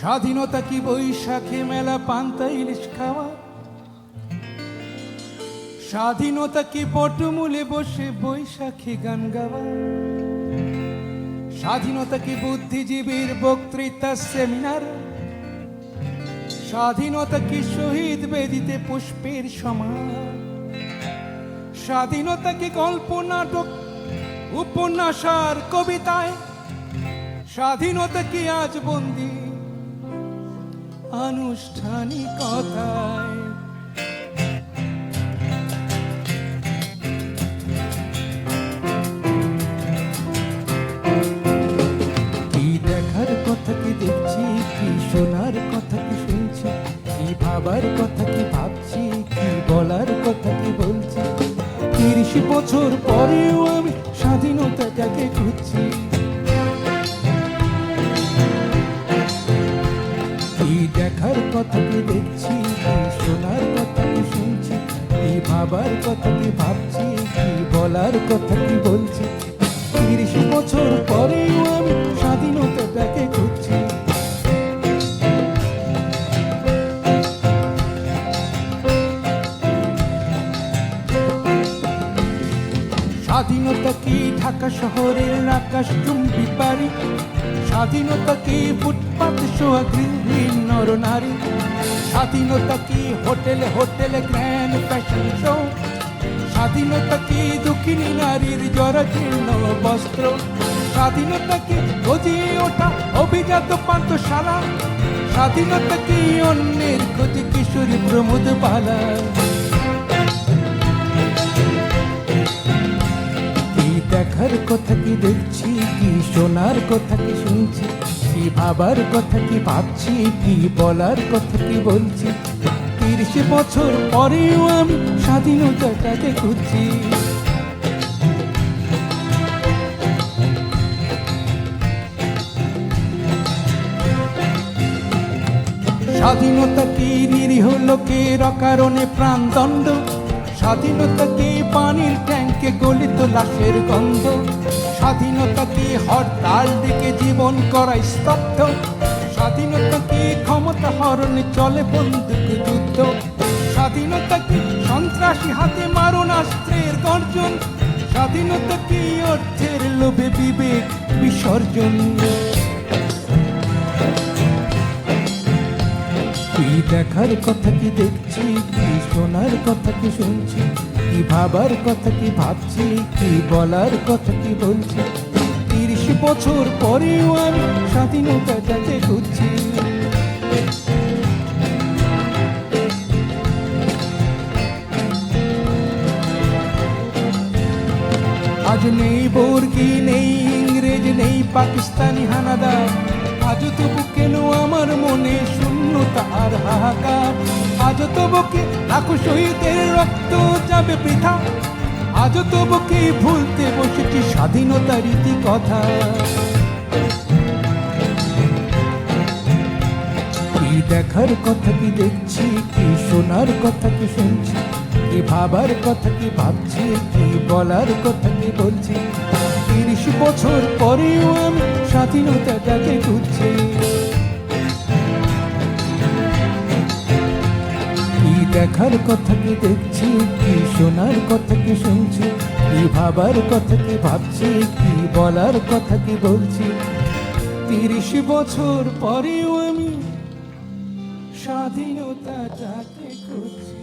স্বাধীনতা কি বৈশাখে মেলা পান্তা ইলিশ খাওয়া? স্বাধীনতা কি পটমূলে বসে বৈশাখী গান গাওয়া? স্বাধীনতা কি বুদ্ধিজীবীর বক্তৃতা সেমিনার? স্বাধীনতা কি শহীদ বেদিতে পুষ্পের সমান স্বাধীনতা কি গল্প, নাটক, উপন্যাস আর কবিতায়? স্বাধীনতা কি আজ বন্দি আনুষ্ঠানিকতায়। কি দেখার কথা কি দেখছি, কি শোনার কথা কি শুনছি, কি ভাবার কথা কি ভাবছি, কি বলার কথা কি বলছি। তিরিশ বছর পরেও আমি স্বাধীনতাটাকে খুঁজছি। দেখার কথা কি দেখছি? শোনার কথা কি শুনছি? কি ভাবার কথা কি ভাবছি? কি বলার কথা কি বলছি? তিরিশ বছর পরেও আমি স্বাধীনতাটাকে স্বাধীনতা কি ঢাকা শহরের আকাশ চুম্বি বাড়ি স্বাধীনতা কি ফুটপাত শোয়া গৃহহীন নর নারী স্বাধীনতা কি হোটেলে হোটেলে গ্র্যান্ড ফ্যাশন শো? স্বাধীনতা কি দুঃখিনী নারীর জরাজীর্ণ বস্ত্র? স্বাধীনতা কি গজিয়ে ওঠা অভিজাত পান্তশালা স্বাধীনতা কি অন্যের ক্ষতি কিশোরী প্রমোদ বালা দেখার কথা কি দেখছি, কি শোনার কথা কি শুনছি, কি ভাবার কথা কি ভাবছি, কি বলার কথা কি বলছি? তিরিশ বছর পরেও আমি স্বাধীনতাটাকে খুঁজছি। স্বাধীনতা কি নিরীহ লোকের অকারণে প্রাণদণ্ড? স্বাধীনতা কি পানির ট্যাঙ্কে গলিত লাশের গন্ধ। স্বাধীনতা হরতাল ডেকে জীবন করাই স্তব্ধ। স্বাধীনতা কি ক্ষমতা হরণে চলে বন্দুক যুদ্ধ। স্বাধীনতা কি সন্ত্রাসী হাতে মারণাস্ত্রের গর্জন। স্বাধীনতা কি অর্থের লোভে বিবেক বিসর্জন। দেখার কথা কি দেখছি? শোনার কথা কি শুনছি? কি ভাবার কথা কি ভাবছি? কি বলার কথা কি বলছি? তিরিশ বছর পরেও আমি স্বাধীনতাটাকে খুঁজছি। আজ নেই বর্গি নেই ইংরেজ, নেই পাকিস্তানি হানাদার। আজ তবু কেন আমার মনে শূন্যতা আর হাহাকার? আজ তবু কি লাখো শহীদের রক্ত যাবে পৃথা? আজ তবু কি ভুলতে বসেছি স্বাধীনতার রীতি কথা কি দেখার কথা কি দেখছি? কি শোনার কথা কি শুনছি? কি ভাবার কথা কি ভাবছি? কি বলার কথা কি বলছি? তিরিশ বছর পরেও আমি স্বাধীনতাটাকে খুঁজছি। কি দেখার কথা কি দেখছি, কি শোনার কথা কি শুনছি, কি ভাবার কথা কি ভাবছি, কি বলার কথা কি বলছি। তিরিশ বছর পরেও আমি স্বাধীনতাটাকে খুঁজছি।